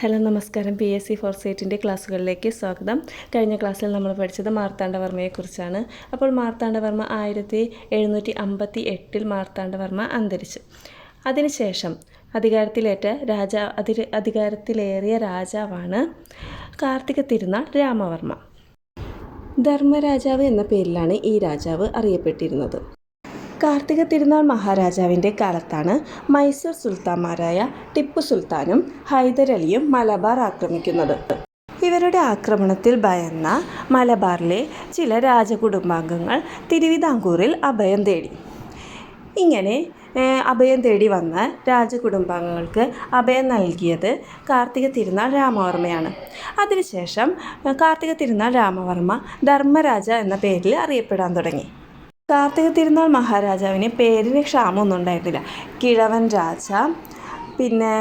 Hello നമസ്കാരം. P S C four സീറ്റിന്റെ ക്ലാസ്സുകളിലേക്ക് സ്വാഗതം. കഴിഞ്ഞ ക്ലാസ്സിൽ നമ്മൾ പഠിച്ചത് മാർത്താണ്ഡവർമ്മയെക്കുറിച്ചാണ്. അപ്പോൾ മാർത്താണ്ഡവർമ്മ ആയിരത്തി എഴുന്നൂറ്റി അമ്പത്തി എട്ടിൽ മാർത്താണ്ഡവർമ്മ അന്തരിച്ചു. അതിനുശേഷം അധികാരത്തിലേറ്റ രാജാ അതി അധികാരത്തിലേറിയ രാജാവാണ് കാർത്തിക തിരുനാൾ രാമവർമ്മ. ധർമ്മരാജാവ് എന്ന പേരിലാണ് ഈ രാജാവ് അറിയപ്പെട്ടിരുന്നത്. കാർത്തിക തിരുനാൾ മഹാരാജാവിന്റെ കാലത്താണ് മൈസൂർ സുൽത്താൻമാരായ ടിപ്പു സുൽത്താനും ഹൈദരലിയും മലബാർ ആക്രമിക്കുന്നത്. ഇവരുടെ ആക്രമണത്തിൽ ഭയന്ന മലബാറിലെ ചില രാജകുടുംബാംഗങ്ങൾ തിരുവിതാംകൂറിൽ അഭയം തേടി. ഇങ്ങനെ അഭയം തേടി വന്ന രാജകുടുംബാംഗങ്ങൾക്ക് അഭയം നൽകിയത് കാർത്തിക തിരുനാൾ രാമവർമ്മയാണ്. അതിനുശേഷം കാർത്തിക തിരുനാൾ രാമവർമ്മ ധർമ്മരാജ എന്ന പേരിൽ അറിയപ്പെടാൻ തുടങ്ങി. കാർത്തിക തിരുനാൾ മഹാരാജാവിന് പേരിന് ക്ഷാമമൊന്നും ഉണ്ടായിരുന്നില്ല. കിഴവൻ രാജ പിന്നെ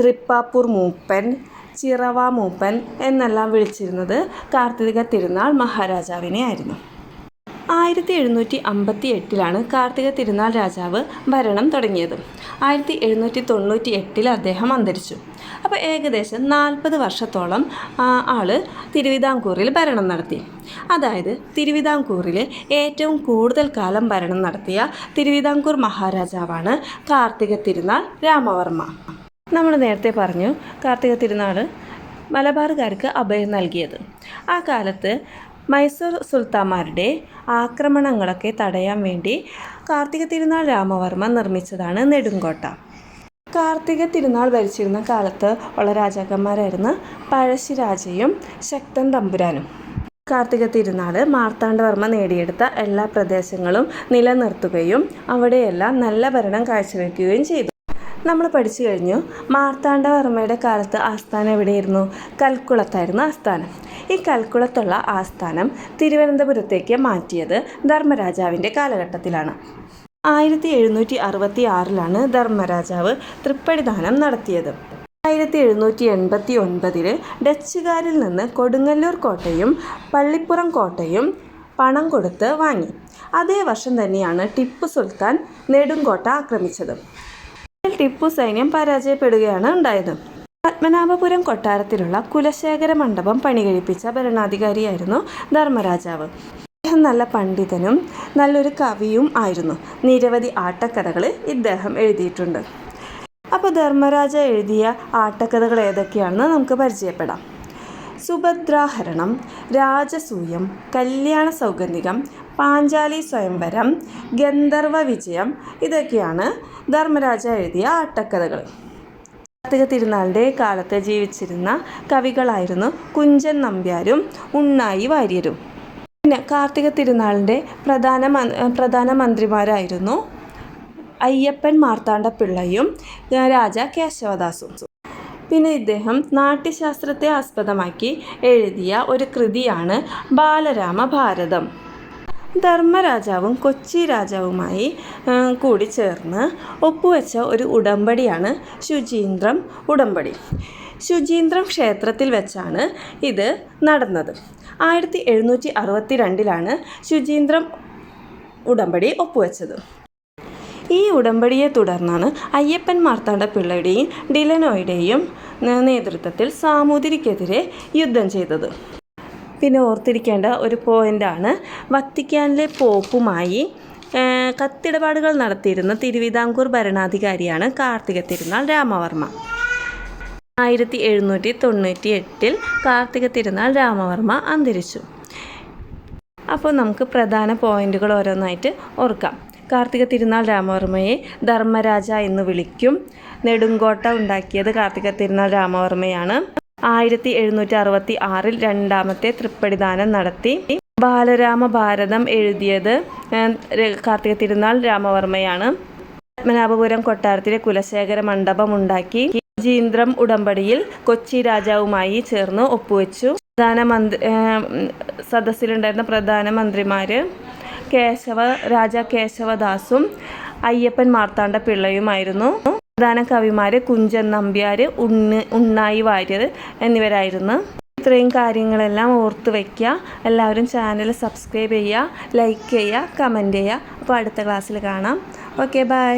തൃപ്പാപ്പൂർ മൂപ്പൻ ചിറവ മൂപ്പൻ എന്നെല്ലാം വിളിച്ചിരുന്നത് കാർത്തിക തിരുനാൾ മഹാരാജാവിനെ ആയിരുന്നു ആയിരത്തി എഴുന്നൂറ്റി അമ്പത്തി എട്ടിലാണ് കാർത്തിക തിരുനാൾ രാജാവ് ഭരണം തുടങ്ങിയത്. ആയിരത്തി എഴുന്നൂറ്റി തൊണ്ണൂറ്റി എട്ടിൽ അദ്ദേഹം അന്തരിച്ചു. അപ്പോൾ ഏകദേശം നാൽപ്പത് വർഷത്തോളം ആൾ തിരുവിതാംകൂറിൽ ഭരണം നടത്തി. അതായത് തിരുവിതാംകൂറിൽ ഏറ്റവും കൂടുതൽ കാലം ഭരണം നടത്തിയ തിരുവിതാംകൂർ മഹാരാജാവാണ് കാർത്തിക തിരുനാൾ രാമവർമ്മ. നമ്മൾ നേരത്തെ പറഞ്ഞു കാർത്തിക തിരുനാൾ മലബാറുകാർക്ക് അഭയം നൽകിയത്. ആ കാലത്ത് മൈസൂർ സുൽത്താന്മാരുടെ ആക്രമണങ്ങളൊക്കെ തടയാൻ വേണ്ടി കാർത്തിക തിരുനാൾ രാമവർമ്മ നിർമ്മിച്ചതാണ് നെടുങ്കോട്ട. കാർത്തിക തിരുനാൾ ഭരിച്ചിരുന്ന കാലത്ത് ഉള്ള രാജാക്കന്മാരായിരുന്നു പഴശ്ശിരാജയും ശക്തൻ തമ്പുരാനും. കാർത്തിക തിരുനാൾ മാർത്താണ്ഡവർമ്മ നേടിയെടുത്ത എല്ലാ പ്രദേശങ്ങളും നിലനിർത്തുകയും അവിടെയെല്ലാം നല്ല ഭരണം കാഴ്ചവെക്കുകയും ചെയ്തു. നമ്മൾ പഠിച്ചു കഴിഞ്ഞു. മാർത്താണ്ഡവർമ്മയുടെ കാലത്ത് ആസ്ഥാനം എവിടെയായിരുന്നു? കൽക്കുളത്തായിരുന്നു ആസ്ഥാനം. ഈ കൽക്കുളത്തുള്ള ആസ്ഥാനം തിരുവനന്തപുരത്തേക്ക് മാറ്റിയത് ധർമ്മരാജാവിന്റെ കാലഘട്ടത്തിലാണ്. ആയിരത്തി എഴുന്നൂറ്റി അറുപത്തി ആറിലാണ് ധർമ്മരാജാവ് തൃപ്പടിദാനം നടത്തിയത്. ആയിരത്തി എഴുന്നൂറ്റി എൺപത്തി ഒൻപതിൽ ഡച്ചുകാരിൽ നിന്ന് കൊടുങ്ങല്ലൂർ കോട്ടയും പള്ളിപ്പുറം കോട്ടയും പണം കൊടുത്ത് വാങ്ങി. അതേ വർഷം തന്നെയാണ് ടിപ്പു സുൽത്താൻ നെടുങ്കോട്ട ആക്രമിച്ചത്. ടിപ്പു സൈന്യം പരാജയപ്പെടുകയാണ് ഉണ്ടായത്. പത്മനാഭപുരം കൊട്ടാരത്തിലുള്ള കുലശേഖര മണ്ഡപം പണികഴിപ്പിച്ച ഭരണാധികാരിയായിരുന്നു ധർമ്മരാജാവ്. അദ്ദേഹം നല്ല പണ്ഡിതനും നല്ലൊരു കവിയും ആയിരുന്നു. നിരവധി ആട്ടക്കഥകൾ ഇദ്ദേഹം എഴുതിയിട്ടുണ്ട്. അപ്പോൾ ധർമ്മരാജ എഴുതിയ ആട്ടക്കഥകൾ ഏതൊക്കെയാണെന്ന് നമുക്ക് പരിചയപ്പെടാം. സുഭദ്രാഹരണം രാജസൂയം കല്യാണ സൗഗന്ധികം പാഞ്ചാലി സ്വയംവരം ഗന്ധർവ വിജയം ഇതൊക്കെയാണ് ധർമ്മരാജ എഴുതിയ ആട്ടക്കഥകൾ. കാർത്തിക തിരുനാളിന്റെ കാലത്ത് ജീവിച്ചിരുന്ന കവികളായിരുന്നു കുഞ്ചൻ നമ്പ്യാരും ഉണ്ണായി വാര്യരും. പിന്നെ കാർത്തിക തിരുനാളിന്റെ പ്രധാന പ്രധാനമന്ത്രിമാരായിരുന്നു അയ്യപ്പൻ മാർത്താണ്ഡ പിള്ളയും രാജ കേശവദാസും. പിന്നെ ഇദ്ദേഹം നാട്യശാസ്ത്രത്തെ ആസ്പദമാക്കി എഴുതിയ ഒരു കൃതിയാണ് ബാലരാമ ഭാരതം ധർമ്മരാജാവും കൊച്ചി രാജാവുമായി കൂടി ചേർന്ന് ഒപ്പുവെച്ച ഒരു ഉടമ്പടിയാണ് ശുചീന്ദ്രം ഉടമ്പടി. ശുചീന്ദ്രം ക്ഷേത്രത്തിൽ വെച്ചാണ് ഇത് നടന്നത്. ആയിരത്തി എഴുന്നൂറ്റി അറുപത്തി രണ്ടിലാണ് ശുചീന്ദ്രം ഉടമ്പടി ഒപ്പുവെച്ചത്. ഈ ഉടമ്പടിയെ തുടർന്നാണ് അയ്യപ്പൻ മാർത്താണ്ഡ പിള്ളയുടെയും ഡിലനോയുടെയും നേതൃത്വത്തിൽ സാമൂതിരിക്കെതിരെ യുദ്ധം ചെയ്തത്. പിന്നെ ഓർത്തിരിക്കേണ്ട ഒരു പോയിന്റാണ് വത്തിക്കാനിലെ പോപ്പുമായി കത്തിടപാടുകൾ നടത്തിയിരുന്ന തിരുവിതാംകൂർ ഭരണാധികാരിയാണ് കാർത്തിക തിരുനാൾ രാമവർമ്മ. ആയിരത്തി എഴുന്നൂറ്റി തൊണ്ണൂറ്റി എട്ടിൽ കാർത്തിക തിരുനാൾ രാമവർമ്മ അന്തരിച്ചു. അപ്പോൾ നമുക്ക് പ്രധാന പോയിന്റുകൾ ഓരോന്നായിട്ട് ഓർക്കാം. കാർത്തിക തിരുനാൾ രാമവർമ്മയെ ധർമ്മരാജ എന്ന് വിളിക്കും. നെടുങ്കോട്ട ഉണ്ടാക്കിയത് കാർത്തിക തിരുനാൾ രാമവർമ്മയാണ്. ആയിരത്തി എഴുന്നൂറ്റി അറുപത്തി ആറിൽ രണ്ടാമത്തെ തൃപ്പടിദാനം നടത്തി. ബാലരാമ ഭാരതം എഴുതിയത് കാർത്തിക തിരുനാൾ രാമവർമ്മയാണ്. പത്മനാഭപുരം കൊട്ടാരത്തിലെ കുലശേഖര മണ്ഡപം ഉണ്ടാക്കി. ജീന്ദ്രം ഉടമ്പടിയിൽ കൊച്ചി രാജാവുമായി ചേർന്ന് ഒപ്പുവെച്ചു. പ്രധാനമന്ത്രി സദസ്സിലുണ്ടായിരുന്ന പ്രധാനമന്ത്രിമാര് കേശവ രാജ കേശവദാസും അയ്യപ്പൻ മാർത്താണ്ഡ പിള്ളയുമായിരുന്നു പ്രധാന കവിമാർ കുഞ്ചൻ നമ്പ്യാർ ഉണ്ണ് ഉണ്ണായി വാര്യർ എന്നിവരായിരുന്നു. ഇത്രയും കാര്യങ്ങളെല്ലാം ഓർത്ത് വയ്ക്കുക എല്ലാവരും ചാനൽ സബ്സ്ക്രൈബ് ചെയ്യുക ലൈക്ക് ചെയ്യുക കമന്റ് ചെയ്യുക. അപ്പോൾ അടുത്ത ക്ലാസ്സിൽ കാണാം. Okay bye